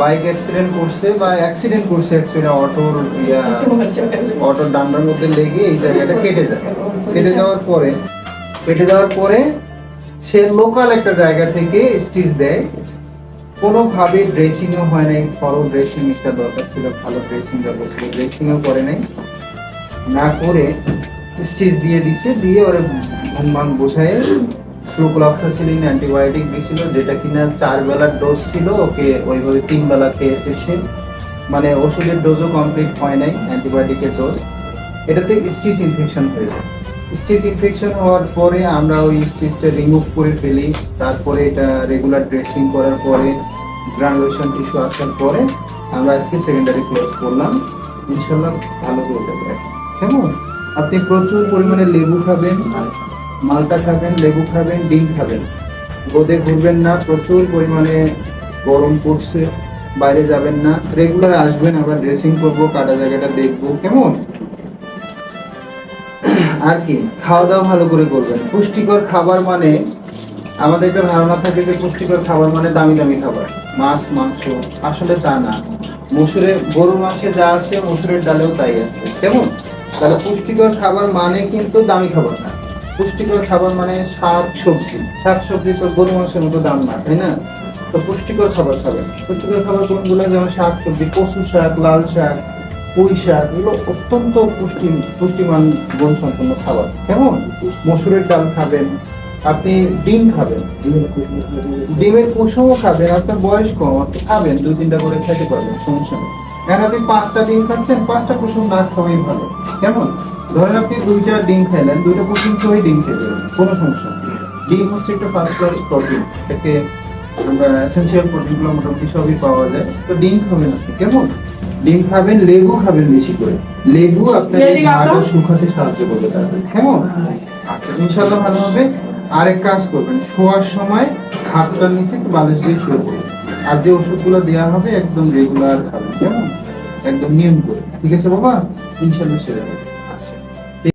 Bike accident করছে বা accident করছে অ্যাক্সিডেন্ট অটোর অটোর ডান্ডার মধ্যে লেগে এই জায়গাটা কেটে যায়। কেটে যাওয়ার পরে, কেটে যাওয়ার পরে সে লোকাল একটা জায়গা থেকে স্টিচ দেয়। কোনোভাবে ড্রেসিংও হয় নাই থরো ড্রেসিং একটা দরকার ছিল, ভালো ড্রেসিং দরকার ছিল ড্রেসিংও করে নাই। না করে স্টিচ দিয়ে দিছে, দিয়ে ওরা ঘুমবাং বসায় ফ্লুক্লক্সাসিলিন অ্যান্টিবায়োটিক দিছিল, যেটা কিনা চার বেলার ডোজ ছিল, ওকে ওইভাবে তিন বেলা খেয়েছে সে মানে ওষুধের ডোজও কমপ্লিট হয় নাই অ্যান্টিবায়োটিকের ডোজ এটাতে স্টিচ ইনফেকশন হয়ে যায়। স্টিচ ইনফেকশন হওয়ার পরে আমরা ওই স্টিচটা রিমুভ করে ফেলি। তারপরে এটা রেগুলার ড্রেসিং করার পরে গ্রানুলেশন টিস্যু আসার পরে আমরা আজকে সেকেন্ডারি ক্লোজ করলাম। ইনশাল্লাহ ভালো হয়ে যাবে। কেমন? আপনি প্রচুর পরিমাণে লেবু খাবেন। মালটা খাবেন, লেবু খাবেন, ডিম খাবেন। রোদে ঘুরবেন না, প্রচুর পরিমাণে গরম পড়ছে, বাইরে যাবেন না। রেগুলার আসবেন, আবার ড্রেসিং করব, কাটা জায়গাটা দেখব, কেমন? আর কি খাওয়া দাওয়া ভালো করে করবেন। পুষ্টিকর খাবার মানে আমাদের একটা ধারণা থাকে যে পুষ্টিকর খাবার মানে দামি দামি খাবার। মাছ, মাংস, আসলে তা না। মসুরে গরুর মাংসে যা আছে, মসুরের ডালেও তাই আছে। কেমন? তাহলে পুষ্টিকর খাবার মানে কিন্তু দামি খাবার না। পুষ্টিকর খাবার মানে শাক সবজি। শাক সবজি তো গরু মাংসের মতো দাম না, তাই না? তো পুষ্টিকর খাবার খাবেন পুষ্টিকর খাবার কোনগুলো? যেমন শাক সবজি, কচু শাক, লাল শাক, পুঁই শাক, এগুলো অত্যন্ত পুষ্টি, পুষ্টিমান গুণ সম্পন্ন খাবার। কেমন? মসুরের ডাল খাবেন, আপনি ডিম খাবেন। ডিমের কুসুমও খাবেন, আপনার বয়স কম, আপনি খাবেন দু তিনটা করে খেতে পারবেন, সমস্যা নেই। আপনি পাঁচটা ডিম খাচ্ছেন, পাঁচটা কুসুম না খাওয়াই ভালো। কেমন? ধরেন আপনি দুইটা ডিম খাইলেন দুইটা কুসুম সহই ডিম খেতে কোনো সমস্যা ডিম হচ্ছে একটা ফার্স্ট ক্লাস প্রোটিন এতে আমরা এসেনশিয়াল প্রোটিনগুলো মোটামুটি সবই পাওয়া যায়। তো ডিম খাবেন আপনি কেমন? ডিম খাবেন লেবু খাবেন বেশি করে। লেবু আপনার খাব? শুকাতে সাহায্য করবে তাড়াতাড়ি কেমন? আচ্ছা ইনশাল্লাহ ভালো হবে। আরেক কাজ করবেন শোয়ার সময় হাতটা নিচে একটু বালিশ দিয়ে শুয়ে পড়বেন আর যে ওষুধগুলো দেওয়া হবে একদম রেগুলার খাবেন কেমন? একদম নিয়ম করে ঠিক আছে বাবা? ইনশাল্লাহ সেরে যাবে